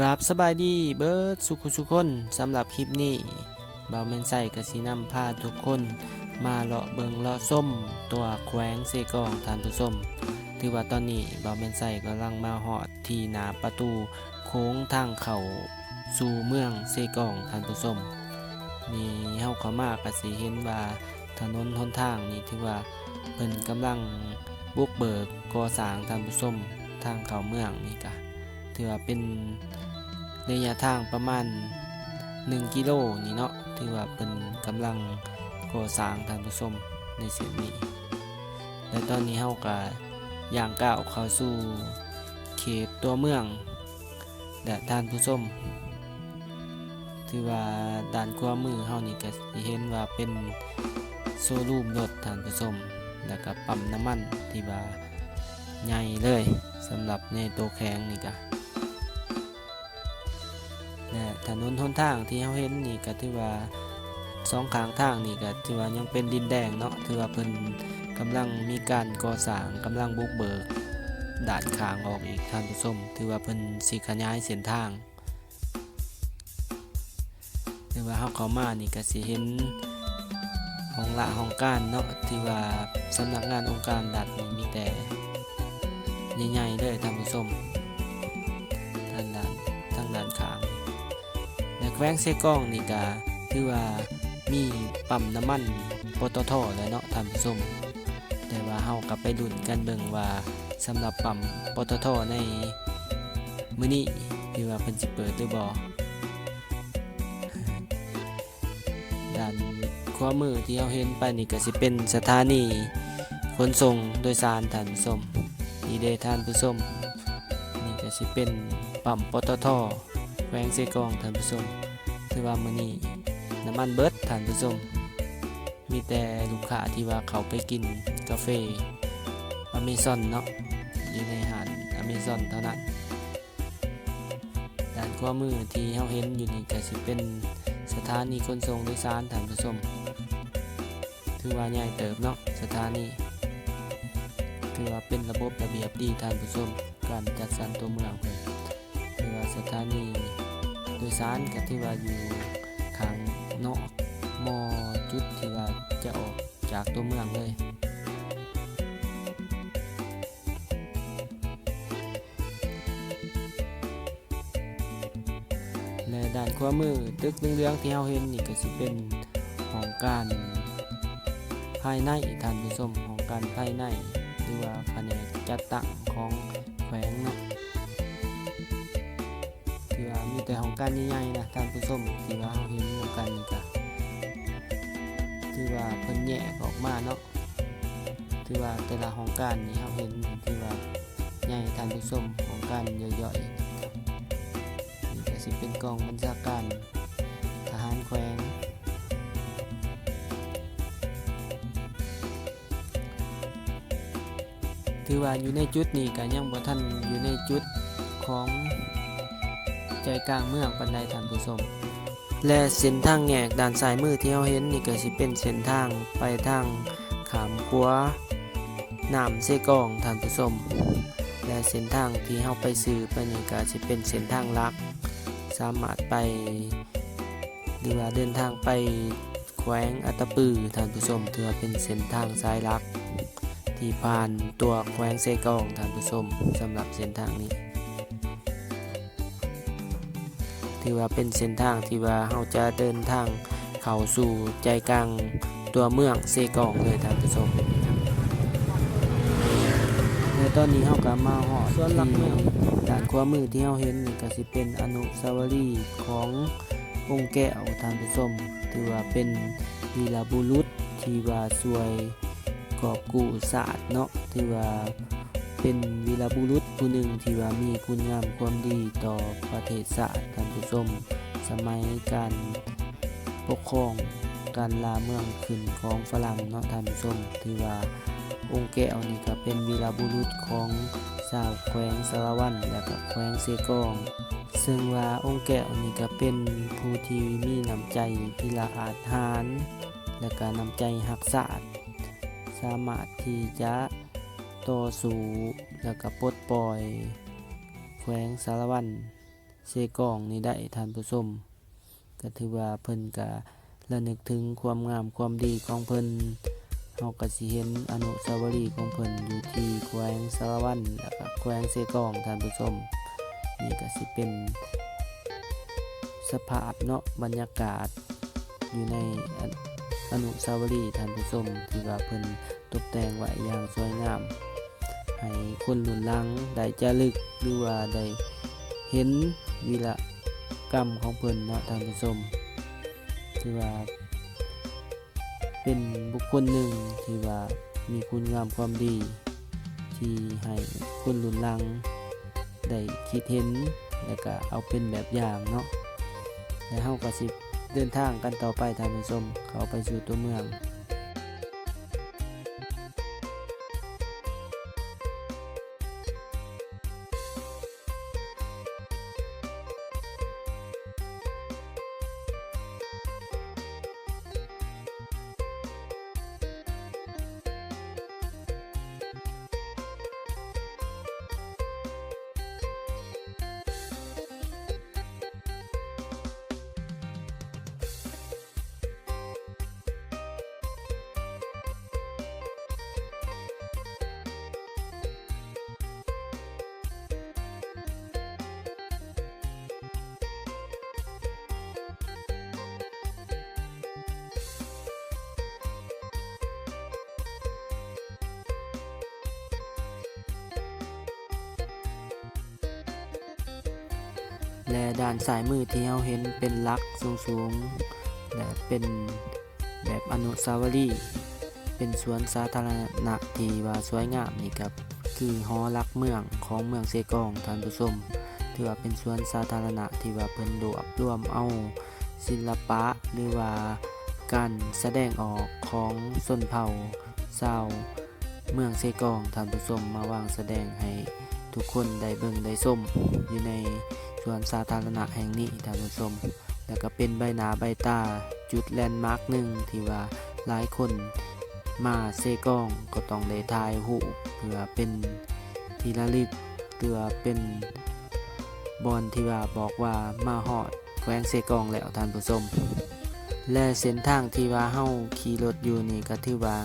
กราบสบายดีเบิร์ดสุขุสุขคนสำหรับคลิปนี้เบาแมนใส่กระสีนำพาทุกคน มาเลาะเบิงเลาะส้ม ตัวแขวงเซกองทานผู้ส้มถือว่าตอนนี้เบาแมนใส่กำลังมาหอดที่หนาประตูโค้งทางเข้าสู่เมืองเซกองทานผู้ส้มนี่เฮาเขามากกสีเห็นว่าถนนหนทางนี่ถือว่าเพิ่นกำลังบุกเบิกก่อสร้างทานผู้ส้มทางเข้าเมืองนี่กะถือว่าเป็น ระยะทางประมาณ 1 กิโลนี่เนาะถือว่าเป็นกำลังก่อสร้างท่านผู้ชมในเส้นนี้ และตอนนี้เฮาก็ย่างก้าวเข้าสู่เขตตัวเมืองและท่านผู้ชมถือว่าด้านขวามือเฮานี่ก็สิเห็นว่าเป็นโซลูมรถท่านผู้ชมแล้วก็ปั๊มน้ำมันที่ว่าใหญ่เลยสำหรับในตัวแข็งนี่ก็และ ถนนหนทางที่เราเห็นนี่ก็ถือว่าสองข้างทางนี่ก็ถือว่ายังเป็นดินแดงเนาะถือว่าเพิ่นกำลังมีการก่อสร้างกำลังบุกเบิกด่านขางออกอีกท่านผู้ชมถือว่าเพิ่นสิขยายเส้นทางถือว่าเฮาเข้ามานี่ก็สิเห็นห้องละห้องการเนาะที่ว่าสำนักงานองค์การรัฐนี่มีแต่ใหญ่ๆเลยท่านผู้ชม และแขวงเซกองนี่ก็ถือว่ามีปั๊มน้ำมันปตทแล้วเนาะท่านผู้ชมแต่ว่าเฮากลับไปดุนกันเบิ่งว่าสำหรับปั๊มปตทในมื้อนี้ที่ว่าเพิ่นสิเปิดหรือบ่ด้านขวามือที่เฮาเห็นไปนี่ก็สิเป็นสถานีขนส่งโดยสารท่านผู้ชมนี่เด้ท่านผู้ชมนี่ก็สิเป็นปั๊มปตทแขวงเซกองท่านผู้ชม ถือว่ามื้อนี้น้ำมันเบิดท่านผู้ชมมีแต่ลูกค้าที่ว่าเขาไปกินกาแฟอเมซอนเนาะอยู่ในหาดอเมซอนเท่านั้นด้านขวามือที่เฮาเห็นอยู่นี่ก็สิเป็นสถานีขนส่งโดยสารท่านผู้ชมถือว่าใหญ่เติบเนาะสถานีถือว่าเป็นระบบระเบียบดีท่านผู้ชมการจัดสรรตัวเมืองเพิ่นถือว่าสถานี โดยสารก็ถือว่าอยู่ข้างนอกมอจุดที่ว่าจะออกจากตัวเมืองเลยและด้านขวามือตึกเหลืองๆที่เราเห็นนี่ก็สิเป็นของการภายในท่านผู้ชมของการภายในหรือว่าแผนกจัดตั้งของแขวงนะ แต่ของการใหญ่ๆนะท่านผู้ชมที่ว่าเราเห็นเหมือนกันนี่ก็ที่ว่าเพิ่นแยกออกมาเนาะที่ว่าแต่ละของการนี่เราเห็นที่ว่าใหญ่ท่านผู้ชมของการย่อยๆนี่ก็สิเป็นกองบัญชาการทหารแขวงถือว่าอยู่ในจุดนี้ก็ยังบ่ทันอยู่ในจุดของ ใจกลางเมืองปันไดท่านผู้ชมและเส้นทางแยกด้านซ้ายมือที่เราเห็นนี่ก็สิเป็นเส้นทางไปทางขามขัวน้ำเซกองท่านผู้ชมและเส้นทางที่เราไปซื้อไปนี่ก็สิเป็นเส้นทางลัก สามารถไปหรือว่าเดินทางไปแขวงอัตปือท่านผู้ชมถือว่าเป็นเส้นทางสายลัก ที่ผ่านตัวแขวงเซกองท่านผู้ชมสำหรับเส้นทางนี้ ที่ว่าเป็นเส้นทางที่ว่าเราจะเดินทางเข้าสู่ใจกลางตัวเมืองเซกองเลยท่านผู้ชมในตอนนี้เราก็มาหอดส่วนหลักเมืองด้านขวามือที่เราเห็นนี่ก็สิเป็นอนุสาวรีย์ขององค์แก้วท่านผู้ชมถือว่าเป็นวีรบุรุษที่ว่าสวยกอบกู้ศาสตร์เนาะที่ว่าเป็นวีรบุรุษ ผู้หนึ่งที่ว่ามีคุณงามความดีต่อประเทศชาติท่านผู้ชมสมัยการปกครองการลาเมืองขึ้นของฝรั่งเนาะท่านผู้ชมที่ว่าองค์แก้วนี่ก็เป็นวีรบุรุษของชาวแขวงสารวันและก็แขวงเซกอง ซึ่งว่าองค์แก้วนี่ก็เป็นผู้ที่มีน้ำใจพิละอาจหาร และก็น้ำใจหักษาสามารถที่จะ ต่อสู้แล้วก็ปลดปล่อย แขวงสารวันเซกองนี่ได้ท่านผู้ชมก็ถือว่าเพิ่นก็ระลึกถึงความงามความดีของเพิ่นเฮาก็สิเห็นอนุสาวรีย์ของเพิ่นอยู่ที่แขวงสารวันแล้วก็แขวงเซกองท่านผู้ชมนี่ก็สิเป็นสภาพเนาะบรรยากาศอยู่ในอนุอนุสาวรีย์ท่านผู้ชมที่ว่าเพิ่นตกแต่งไว้อย่างสวยงาม ให้คนรุ่นหลังได้จะลึกหรือว่าได้เห็นวีรกรรมของเพิ่นเนาะท่านผู้ชมที่ว่า เป็นบุคคลหนึ่งที่ว่ามีคุณงามความดี ที่ให้คนรุ่นหลังได้คิดเห็นแล้วก็เอาเป็นแบบอย่างเนาะและเฮาก็สิเดินทางกันต่อไปท่านผู้ชม เข้าไปสู่ตัวเมือง และด้านซ้ายมือที่เราเห็นเป็นลักสูงๆและเป็นแบบอนุสาวรีย์เป็นสวนสาธารณะที่ว่าสวยงามนี่ครับคือหอลักเมืองของเมืองเซกองท่านผู้ชมถือว่าเป็นสวนสาธารณะที่ว่าเพิ่นรวบรวมเอาศิลปะหรือว่าการแสดงออกของชนเผ่าชาวเมืองเซกองท่านผู้ชมมาวางแสดงให้ ทุกคนได้เบิ่งได้ส้มอยู่ในสวนสาธารณะแห่งนี้ท่านผู้ชมแล้วก็เป็นใบหนาใบตาจุดแลนด์มาร์กหนึ่งที่ว่าหลายคนมาเซกองก็ต้องได้ถ่ายรูปเพื่อเป็นที่ระลึกเพื่อเป็นบอลที่ว่าบอกว่ามาฮอดแขวงเซกองแล้วท่านผู้ชมและเส้นทางที่ว่าเฮาขี่รถอยู่นี่ก็ถือว่า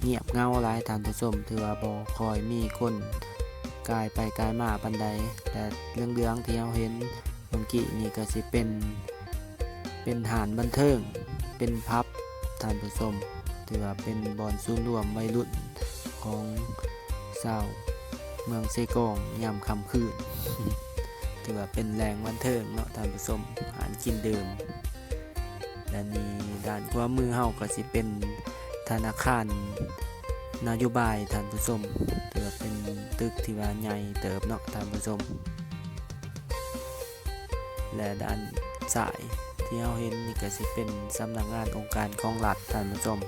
เงียบเงาหลายท่านผู้ชมถือว่าบ่คอยมีคน กายไปกายมาปันใด แต่เรื่องเรื่องที่เราเห็นเมื่อกี้นี่ก็สิเป็น เป็นฐานบันเทิง เป็นพับท่านผู้ชมถือว่าเป็นบอนศูนรวมวัยรุ่นของชาวเมืองเซกองยามคำคืนถือว่าเป็นแหล่งบันเทิงเนาะท่านผู้ชมอาหารกินเดื่มและนี่ด้านขวามือเฮาก็สิเป็นธนาคารนโยบายท่านผู้ชม ตึกที่ว่าใหญ่เติบเนาะท่านผู้ชม และด้านซ้ายที่เราเห็นนี่ก็สิเป็นสำนักงานองค์การของรัฐท่านผู้ชม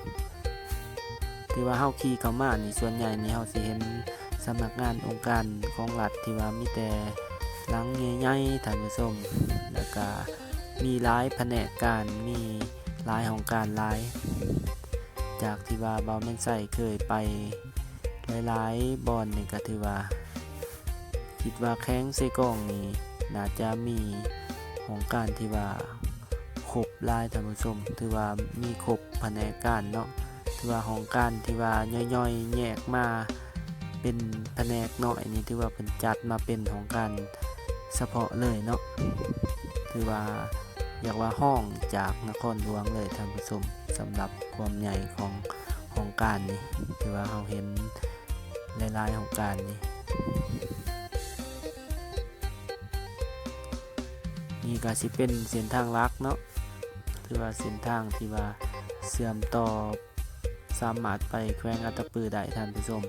ที่ว่าเฮาขี่เข้ามานี่ส่วนใหญ่นี่เฮาสิเห็นสำนักงานองค์การของรัฐที่ว่ามีแต่หลังใหญ่ๆท่านผู้ชมแล้วก็มีหลายแผนกการมีหลายของการหลาย จากที่ว่าเบาแม่นใส่เคยไป หลายๆบอนนี่ก็ถือว่า คิดว่าแข้งเซกองนี่น่าจะมีของการที่ว่าครบลายท่านผู้ชม ถือว่ามีครบแผนกการเนาะถือว่าของการที่ว่าย่อยๆ แยกมาเป็นแผนกน้อยนี่ถือว่าเป็นจัดมาเป็นของการเฉพาะเลยเนาะถือว่าอยากว่าห้องจากนครหลวงเลยท่านผู้ชมสำหรับความใหญ่ของของการนี่ถือว่าเราเห็น ลายของการนี่นี่ก็สิเป็นเส้นทางลักเนาะถือว่าเส้นทางที่ว่าเสื่อมต่อสามารถไปแขวงอัตตปือได้ท่านผู้ชม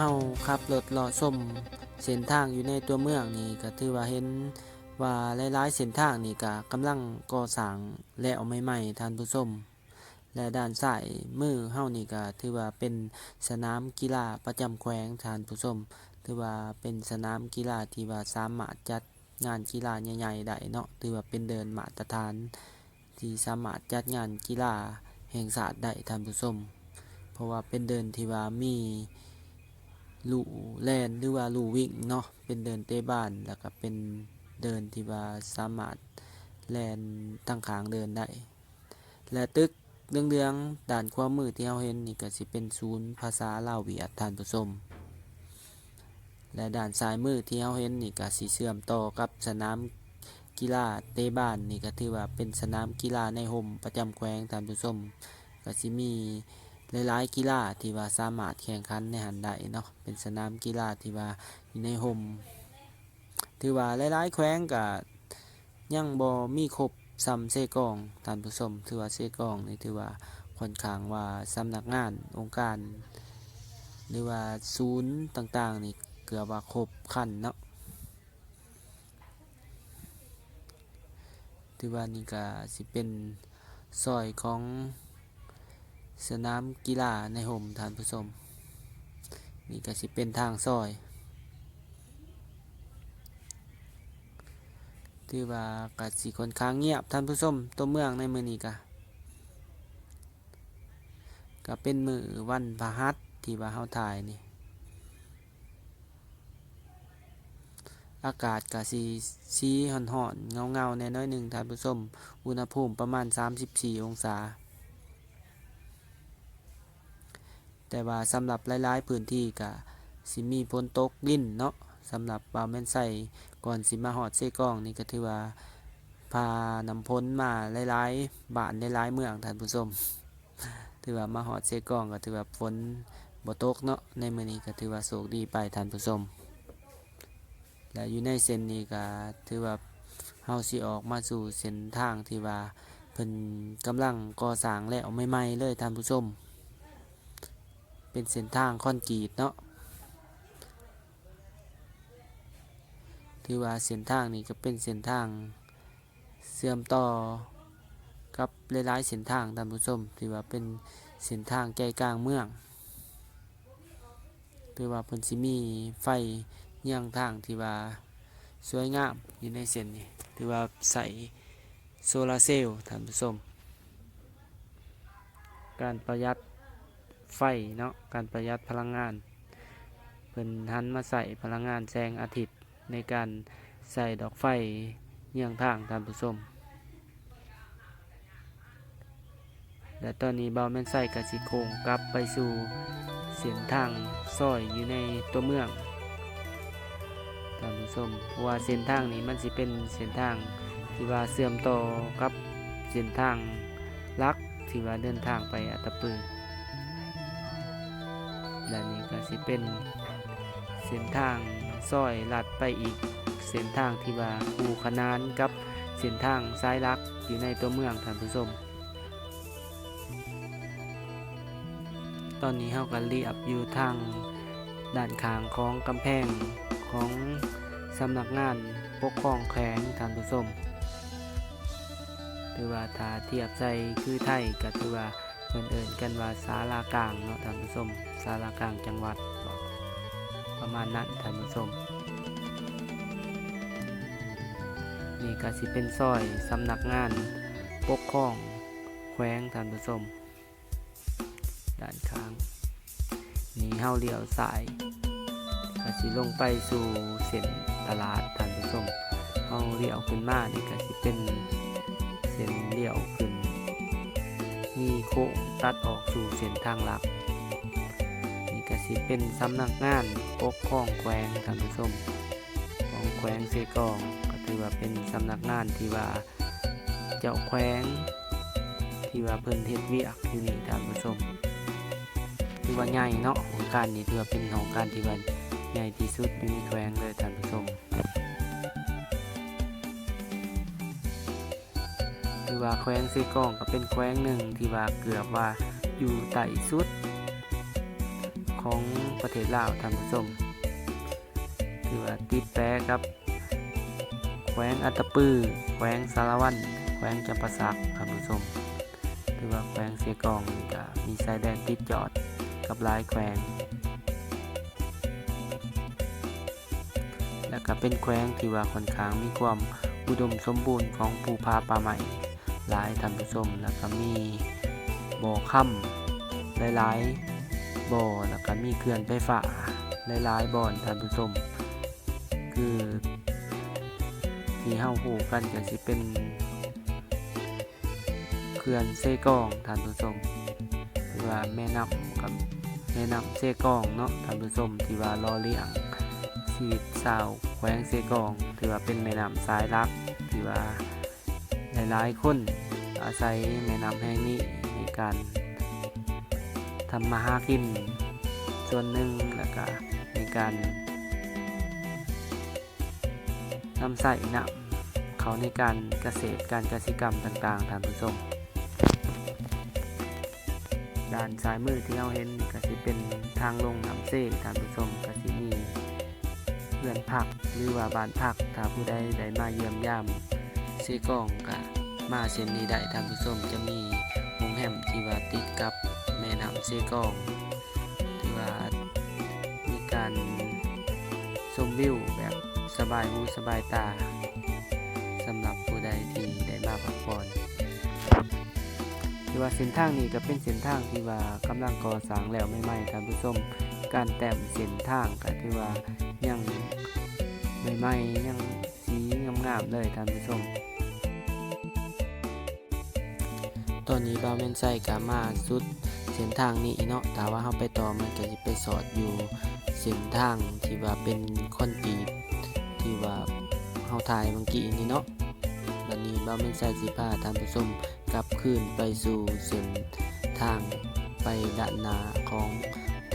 เฮาขับรถเลาะส้มเส้นทางอยู่ในตัวเมืองนี่ก็ถือว่าเห็นว่าหลายๆเส้นทางนี่ก็กำลังก่อสร้างแล้วใหม่ๆท่านผู้ชมและด้านซ้ายมือเฮานี่ก็ถือว่าเป็นสนามกีฬาประจำแขวงท่านผู้ชมถือว่าเป็นสนามกีฬาที่ว่าสามารถจัดงานกีฬาใหญ่ๆได้เนาะถือว่าเป็นเดินมาตรฐาน ที่สามารถจัดงานกีฬาแห่งชาติได้ท่านผู้ชมเพราะว่าเป็นเดินที่ว่ามี ลู่แลนหรือว่าลู่วิ่งเนาะเป็นเดินเตะบ้านแล้วก็เป็นเดินที่ว่าสามารถแลนตั้งขางเดินได้และตึกเรืองๆด้านความมือที่เราเห็นนี่ก็สิเป็นศูนย์ภาษาลาวเวียดทานผู้ชมและด้านซ้ายมือที่เราเห็นนี่ก็สิเชื่อมต่อกับสนามกีฬาเตบ้านนี่ก็ถือว่าเป็นสนามกีฬาในห่มประจำแขวงทานผู้ชมก็สิมี หลายๆกีฬาที่ว่าสามารถแข่งขันในหันได้เนาะเป็นสนามกีฬาที่ว่าอยู่ในห่มถือว่าหลายๆแขวงก็ยังบ่มีครบซ้ำเซกองท่านผู้ชมถือว่าเซกองนี่ถือว่าค่อนข้างว่าสำนักงานองค์การ หรือว่าศูนย์ต่างๆนี่เกือบว่าครบคันเนาะถือว่านี่ก็สิเป็นซอยของ สนามกีฬาในห่มท่านผู้ชมนี่ก็สิเป็นทางซอยถือว่าก็สิค่อนข้างเงียบท่านผู้ชมตัวเมืองในมือนี้ก็ก็เป็นมือวันพฤหัสที่ว่าเฮาถ่ายนี่อากาศก็สีสีห่อนๆเงาเงาๆแน่น้อยหนึ่งท่านผู้ชมอุณหภูมิประมาณ 34 องศา แต่ว่าสำหรับหลายๆพื้นที่ก็สิมีฝนตกลิ้นเนาะสำหรับบาวแม่นใส่ก่อนสิมาหอดเซกองนี่ก็ถือว่าพานำพ้นมาหลายๆบ้านหลายๆเมืองท่านผู้ชมถือว่ามาหอดเซกองก็ถือว่าฝนบ่ตกเนาะในมื้อนี้ก็ถือว่าโชคดีไปท่านผู้ชมและอยู่ในเส้นนี้ก็ถือว่าเฮาสิออกมาสู่เส้นทางที่ว่าเพิ่นกำลังก่อสร้างแล้วใหม่ๆเลยท่านผู้ชม เป็นเส้นทางคอนกรีตเนาะถือว่าเส้นทางนี้ก็เป็นเส้นทางเชื่อมต่อกับหลายๆเส้นทางท่านผู้ชมถือว่าเป็นเส้นทางใจกลางเมืองถือว่าเพิ่นสิมีไฟเยี่ยงทางที่ว่าสวยงามอยู่ในเส้นนี้ถือว่าใส่โซลาเซลล์ท่านผู้ชมการประหยัด ไฟเนาะการประหยัดพลังงานเพิ่นหันมาใส่พลังงานแสงอาทิตย์ในการใส่ดอกไฟเยี่ยงทางท่านผู้ชมและตอนนี้เบาแม่นใส่กสิโคงกลับไปสู่เส้นทางซอยอยู่ในตัวเมืองท่านผู้ชมเพราะว่าเส้นทางนี้มันสิเป็นเส้นทางที่ว่าเสื่อมต่อกับเส้นทางลักที่ว่าเดินทางไปอัตตปือ และนี่ก็สิเป็นเส้นทางซอยลัดไปอีก เส้นทางที่ว่าคู่ขนานกับเส้นทางซ้ายลักอยู่ในตัวเมืองท่านผู้ชมตอนนี้เฮาก็เรียบอยู่ทางด้านข้างของกำแพงของสำนักงานปกครองแขวงท่านผู้ชมถือว่าถ้าเทียบใจคือไทยก็ถือว่า เพิ่นเอิ้นกันว่าศาลากลางเนาะท่านผู้ชมศาลากลางจังหวัดประมาณนั้นท่านผู้ชมนี่ก็สิเป็นซอยสำนักงานปกครองแขวงท่านผู้ชมด้านข้างนี่เฮาเลี้ยวซ้ายก็สิลงไปสู่เส้นตลาดท่านผู้ชมเอาเลี้ยวขึ้นมานี่ก็สิเป็นเส้นเลี้ยวขึ้น โค้งตัดออกสู่เส้นทางหลัก นี่ก็สิเป็นสำนักงานปกครองแขวงท่านผู้ชมของแขวงเซกอง ก็ถือว่าเป็นสำนักงานที่ว่าเจ้าแขวง ที่ว่าเพิ่นเฮ็ดเวียกอยู่นี่ท่านผู้ชมถือว่าใหญ่เนาะของการนี่ถือว่าเป็นของการที่ว่าใหญ่ที่สุดอยู่ในแขวงเลยท่านผู้ชม ถือว่าแขวงซีกองก็เป็นแขวงหนึ่งที่ว่าเกือบว่าอยู่ใต้สุด ของประเทศลาวท่านผู้ชมถือว่าติดแปรกับ แขวงอัตปือแขวงสารวัน แขวงจำปาสักท่านผู้ชมถือว่าแขวงเสียกองก็มีชายแดนติดจอดกับหลายแขวง และก็เป็นแขวงที่ว่าค่อนข้างมีความอุดมสมบูรณ์ของภูพาป่าใหม่ หลายท่านผู้ชมแล้วก็มีบ่อค่ำหลายๆบ่อแล้วก็มีเขื่อนไฟฟ้าหลายๆบ่อนท่านผู้ชมคือที่เฮาฮู้กันก็สิเป็นเขื่อนเซกองท่านผู้ชมหรือว่าแม่น้ำกับแม่น้ำเซกองเนาะท่านผู้ชมที่ว่ารอเลี้ยงชีวิตสาวแขวงเซกอง ถือว่าเป็นแม่น้ำสายลัก ถือว่า หลายๆ คน อาศัยแม่น้ำแห่งนี้ในการทำมาหากิน ส่วนหนึ่งแล้วก็ในการนำใส่น้ำเขาในการเกษตรการเกษตรกรรมต่างๆท่านผู้ชมด้านซ้ายมือที่เราเห็นก็จะเป็นทางลงน้ำเซ่ท่านผู้ชมก็สิมีเพื่อนพักหรือว่าบ้านพักถ้าผู้ใดได้มาเยี่ยมยามเซกองก็ มาเส้นนี้ได้ท่านผู้ชมจะมีโรงแรมที่ว่าติดกับแม่น้ำเซกองที่ว่ามีการชมวิวแบบสบายหูสบายตาสำหรับผู้ใดที่ได้มาพักผ่อนที่ว่าเส้นทางนี้ก็เป็นเส้นทางที่ว่ากำลังก่อสร้างแล้วใหม่ๆท่านผู้ชมการแต้มเส้นทางก็ถือว่ายังใหม่ๆยังสีงามๆเลยท่านผู้ชม ตอนนี้บาวแมนไซกามาสุดเส้นทางนี้เนาะถ้าว่าเราไปต่อมันก็จะไปสอดอยู่เส้นทางที่ว่าเป็นคอนกรีตที่ว่าเฮาถ่ายเมื่อกี้นี่เนาะบัดนี้บาวแมนไซสิพาท่านผู้ชมกลับคืนไปสู่เส้นทางไปด้านหน้าของ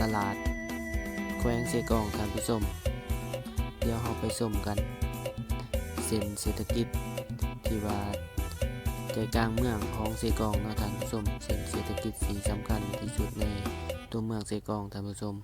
ตลาดแขวงเซกองท่านผู้ชมเดี๋ยวเราไปชมกัน เส้นเศรษฐกิจที่ว่า ใจกลางเมืองของเซกองนะท่านผู้ชมเส้นเศรษฐกิจสีสำคัญที่สุดในตัวเมืองเซกองท่านผู้ชม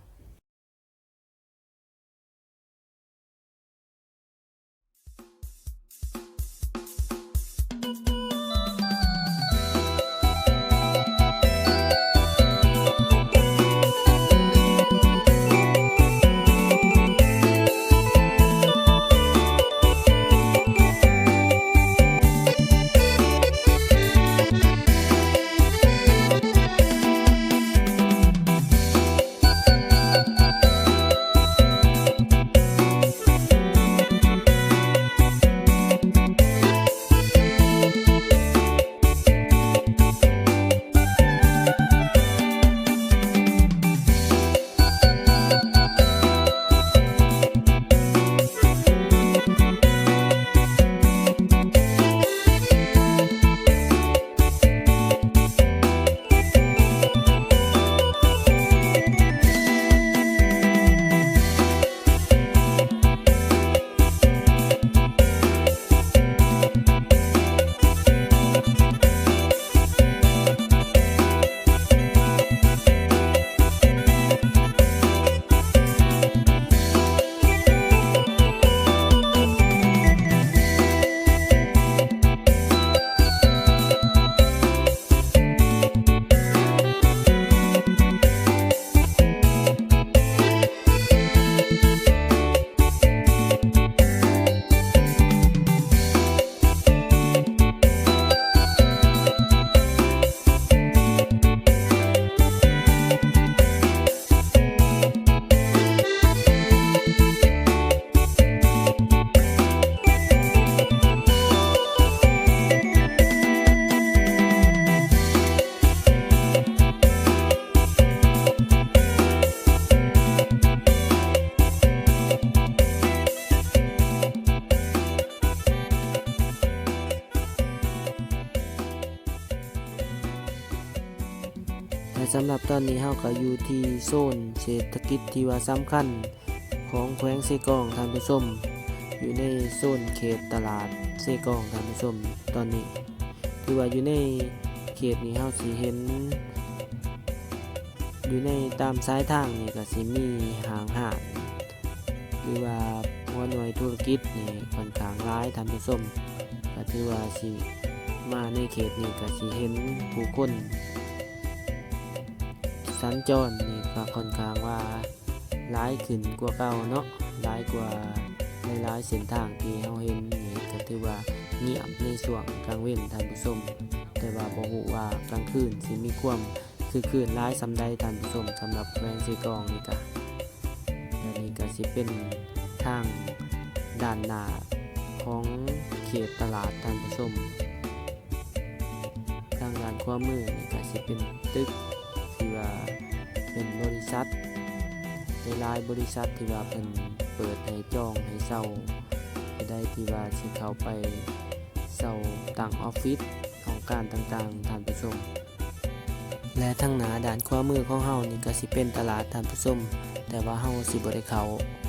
สำหรับตอนนี้เฮาก็อยู่ที่โซนเศรษฐกิจที่ว่าสำคัญ ของแขวงเซกองท่านผู้ชมอยู่ในโซนเขตตลาดเซกองท่านผู้ชมตอนนี้ถือว่าอยู่ในเขตนี้เฮาสิเห็น อยู่ในตามซ้ายทางนี่ก็สิมีหางหาดหรือว่าหัวหน่วยธุรกิจนี่ค่อนข้างร้ายท่านผู้ชมก็ถือว่าสิมาในเขตนี้ก็สิเห็นผู้คน สัญจรนี่ก็ค่อนข้างว่าร้ายขึ้นกว่าเก่าเนาะร้ายกว่าหลายเส้นทางที่เราเห็นนี่ก็ถือว่าเงียบในช่วงกลางเว้นท่านผู้ชมแต่ว่าบ่ฮู้ว่ากลางคืนสิมีความคือคืนร้ายสำใดท่านผู้ชมสำหรับแควงซีกองนี่ก็และนี่ก็สิเป็นทางด้านหน้าของเขตตลาดท่านผู้ชมทางด้านขวามือนี่ก็สิเป็นตึก ษัทหลายบริษัทที่ว่าเพิ่นเปิดให้จองให้เช่าผู้ใดที่ว่าสิเข้าไปเช่าต่างออฟฟิศของการต่างๆท่านผู้ชม และทั้งหนาด่านขวามือของเฮานี่ก็สิเป็นตลาดท่านผู้ชมแต่ว่าเฮาสิบ่ได้เข้า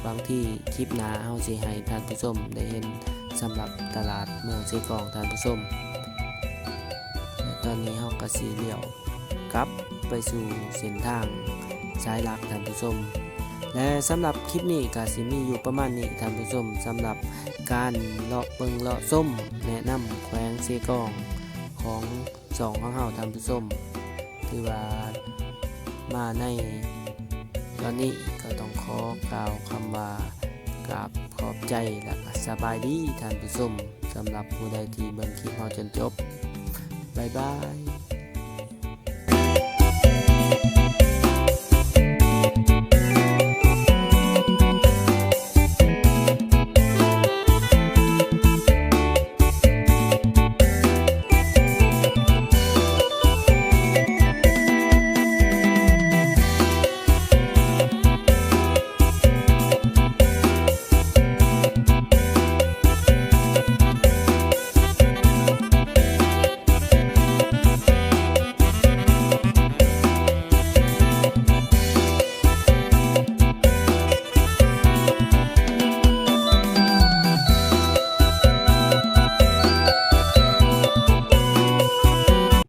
บางที่คลิปหน้าเฮาสิให้ท่านผู้ชมได้เห็นสำหรับตลาดเมืองเซกองท่านผู้ชมตอนนี้เฮาก็สิเลี้ยวกลับไปสู่เส้นทาง สายหลักท่านผู้ชม และสำหรับคลิปนี้ก็สิมีอยู่ประมาณนี้ท่านผู้ชมสำหรับการเลาะเบิงเลาะส้ม แนะนำแขวงเซกองของสองของเฮาท่านผู้ชมที่ว่ามาในตอนนี้ก็ต้องขอกล่าวคำว่ากราบขอบใจและสบายดีท่านผู้ชมสำหรับผู้ใดที่เบิ่งคลิปเฮาจนจบ บ๊ายบาย